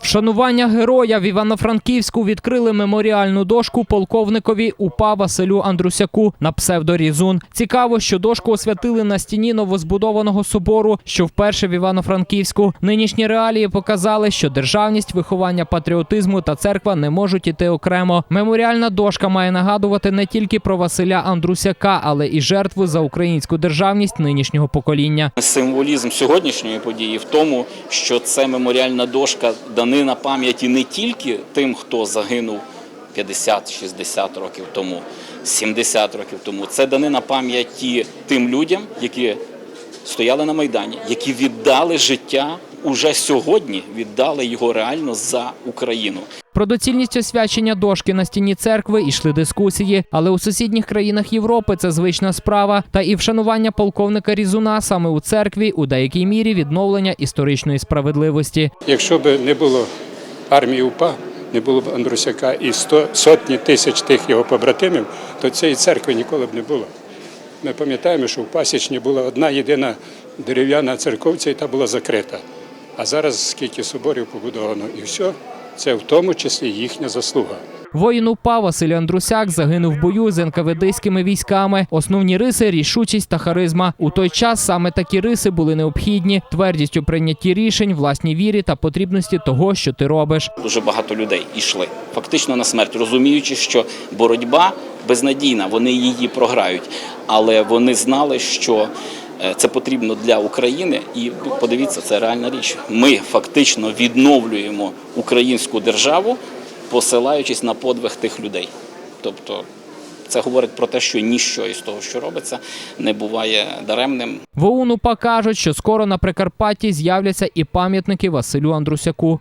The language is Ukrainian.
Вшанування героя в Івано-Франківську відкрили меморіальну дошку полковникові УПА Василю Андрусяку на псевдорізун. Цікаво, що дошку освятили на стіні новозбудованого собору, що вперше в Івано-Франківську. Нинішні реалії показали, що державність, виховання патріотизму та церква не можуть іти окремо. Меморіальна дошка має нагадувати не тільки про Василя Андрусяка, але і жертви за українську державність нинішнього покоління. Символізм сьогоднішньої події в тому, що це меморіальна дошка данина пам'яті не тільки тим, хто загинув 50-60 років тому, 70 років тому. Це данина пам'яті тим людям, які стояли на Майдані, які віддали життя уже сьогодні, віддали його реально за Україну. Про доцільність освячення дошки на стіні церкви йшли дискусії, але у сусідніх країнах Європи це звична справа. Та і вшанування полковника Різуна саме у церкві у деякій мірі відновлення історичної справедливості. Якщо б не було армії УПА, не було б Андрусяка і сто, сотні тисяч тих його побратимів, то цієї церкви ніколи б не було. Ми пам'ятаємо, що в Пасічні була одна єдина дерев'яна церковця, і та була закрита. А зараз скільки соборів побудовано, і все, це в тому числі їхня заслуга. Воїн УПА Василь Андрусяк загинув в бою з НКВДськими військами. Основні риси рішучість та харизма. У той час саме такі риси були необхідні: твердість у прийнятті рішень, власній вірі та потрібності того, що ти робиш. Дуже багато людей йшли фактично на смерть, розуміючи, що боротьба безнадійна, вони її програють. Але вони знали, що це потрібно для України, і подивіться, це реальна річ. Ми фактично відновлюємо українську державу, посилаючись на подвиг тих людей. Тобто, це говорить про те, що ніщо із того, що робиться, не буває даремним. В ОУН кажуть, що скоро на Прикарпатті з'являться і пам'ятники Василю Андрусяку.